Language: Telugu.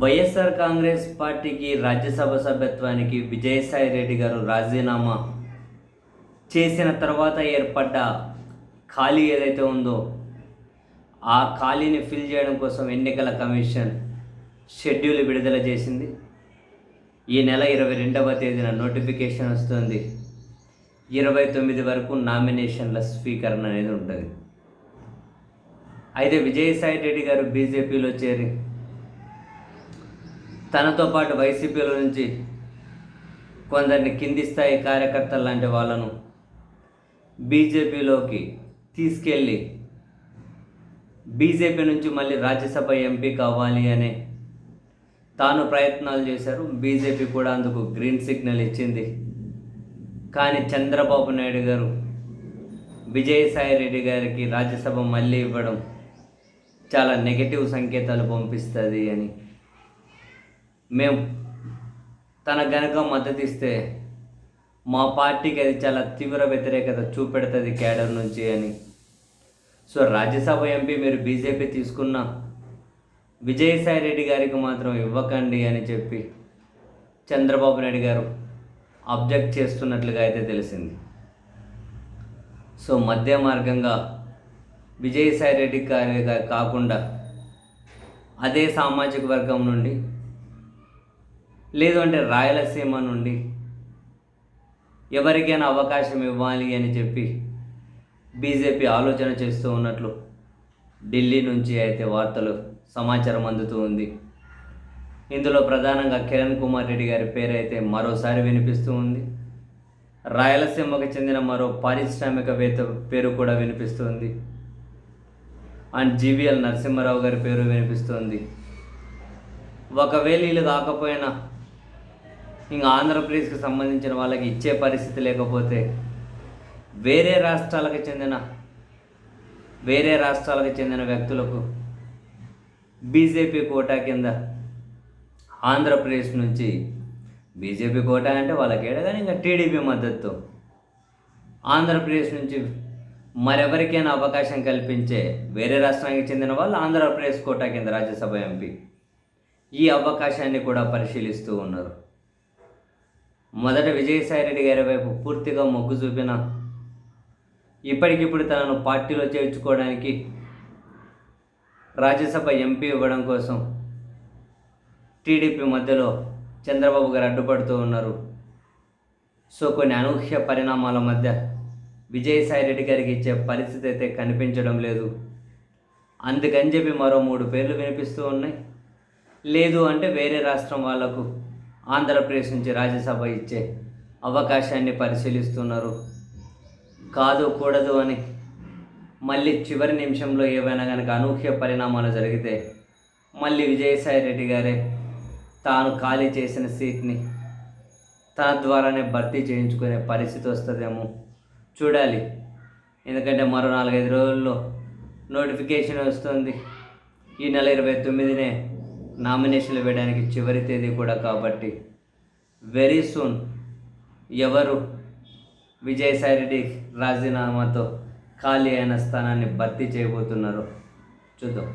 వైఎస్ఆర్ కాంగ్రెస్ పార్టీకి రాజ్యసభ సభ్యత్వానికి విజయసాయి రెడ్డి గారు రాజీనామా చేసిన తర్వాత ఏర్పడ్డ ఖాళీ ఏదైతే ఉందో ఆ ఖాళీని ఫిల్ చేయడం కోసం ఎన్నికల కమిషన్ షెడ్యూల్ విడుదల చేసింది. ఈ నెల ఇరవై రెండవ తేదీన నోటిఫికేషన్ వస్తుంది. ఇరవై తొమ్మిది వరకు నామినేషన్ల స్వీకరణ అనేది ఉంటుంది. అయితే విజయసాయి రెడ్డి గారు బీజేపీలో చేరి తనతో పాటు వైసీపీలో నుంచి కొందరిని కింది స్థాయి కార్యకర్తలు లాంటి వాళ్ళను బీజేపీలోకి తీసుకెళ్ళి బీజేపీ నుంచి మళ్ళీ రాజ్యసభ ఎంపీ కావాలి అనే తాను ప్రయత్నాలు చేశారు. బీజేపీ కూడా అందుకు గ్రీన్ సిగ్నల్ ఇచ్చింది. కానీ చంద్రబాబు నాయుడు గారు విజయసాయి రెడ్డి గారికి రాజ్యసభ మళ్ళీ ఇవ్వడం చాలా నెగటివ్ సంకేతాలు పంపిస్తుంది అని మేము తన గనక మద్దతిస్తే మా పార్టీకి అది చాలా తీవ్ర వ్యతిరేకత చూపెడుతుంది కేడర్ నుంచి అని. సో రాజ్యసభ ఎంపీ మీరు బీజేపీ తీసుకున్న విజయసాయి రెడ్డి గారికి మాత్రం ఇవ్వకండి అని చెప్పి చంద్రబాబు నాయుడు గారు అబ్జెక్ట్ చేస్తున్నట్లుగా అయితే తెలిసింది. సో మధ్య మార్గంగా విజయసాయి రెడ్డి గారి కాకుండా అదే సామాజిక వర్గం నుండి లేదు అంటే రాయలసీమ నుండి ఎవరికైనా అవకాశం ఇవ్వాలి అని చెప్పి బీజేపీ ఆలోచన చేస్తూ ఉన్నట్లు ఢిల్లీ నుంచి అయితే వార్తలు సమాచారం అందుతూ ఉంది. ఇందులో ప్రధానంగా కిరణ్ కుమార్ రెడ్డి గారి పేరు అయితే మరోసారి వినిపిస్తూ ఉంది. రాయలసీమకు చెందిన మరో పారిశ్రామికవేత్త పేరు కూడా వినిపిస్తుంది. అండ్ జీవీఎల్ నరసింహారావు గారి పేరు వినిపిస్తుంది. ఒకవేళ వీళ్ళు కాకపోయినా ఇంకా ఆంధ్రప్రదేశ్కి సంబంధించిన వాళ్ళకి ఇచ్చే పరిస్థితి లేకపోతే వేరే రాష్ట్రాలకు చెందిన వేరే రాష్ట్రాలకు చెందిన వ్యక్తులకు బీజేపీ కోటా కింద ఆంధ్రప్రదేశ్ నుంచి బీజేపీ కోటా అంటే వాళ్ళకి కానీ ఇంకా టీడీపీ మద్దతు. ఆంధ్రప్రదేశ్ నుంచి మరెవరికైనా అవకాశం కల్పించే వేరే రాష్ట్రానికి చెందిన వాళ్ళు ఆంధ్రప్రదేశ్ కోటా కింద రాజ్యసభ ఎంపీ. ఈ అవకాశాన్ని కూడా పరిశీలిస్తూ ఉన్నారు. మొదట విజయసాయిరెడ్డి గారి వైపు పూర్తిగా మొగ్గు చూపిన ఇప్పటికిప్పుడు తనను పార్టీలో చేర్చుకోవడానికి రాజ్యసభ ఎంపీ ఇవ్వడం కోసం టీడీపీ మధ్యలో చంద్రబాబు గారు అడ్డుపడుతూ ఉన్నారు. సో కొన్ని అనూహ్య పరిణామాల మధ్య విజయసాయిరెడ్డి గారికి ఇచ్చే పరిస్థితి అయితే కనిపించడం లేదు. అందుకని చెప్పి మరో మూడు పేర్లు వినిపిస్తూ ఉన్నాయి. లేదు అంటే వేరే రాష్ట్రం వాళ్ళకు ఆంధ్రప్రదేశ్ నుంచి రాజ్యసభ ఇచ్చే అవకాశాన్ని పరిశీలిస్తున్నారు. కాదు కూడదు అని. మళ్ళీ చివరి నిమిషంలో ఏవైనా కనుక అనూహ్య పరిణామాలు జరిగితే మళ్ళీ విజయసాయి రెడ్డి గారే తాను ఖాళీ చేసిన సీట్ని తన ద్వారానే భర్తీ చేయించుకునే పరిస్థితి వస్తుందేమో. చూడాలి. ఎందుకంటే మరో నాలుగైదు రోజుల్లో నోటిఫికేషన్ వస్తుంది. ఈ నెల ఇరవై తొమ్మిదినే నామినేషన్లు వేయడానికి చివరి తేదీ కూడా కాబట్టి వెరీ సూన్ ఎవరు విజయసాయిరెడ్డి రాజీనామాతో ఖాళీ అయిన స్థానాన్ని భర్తీ చేయబోతున్నారో చూద్దాం.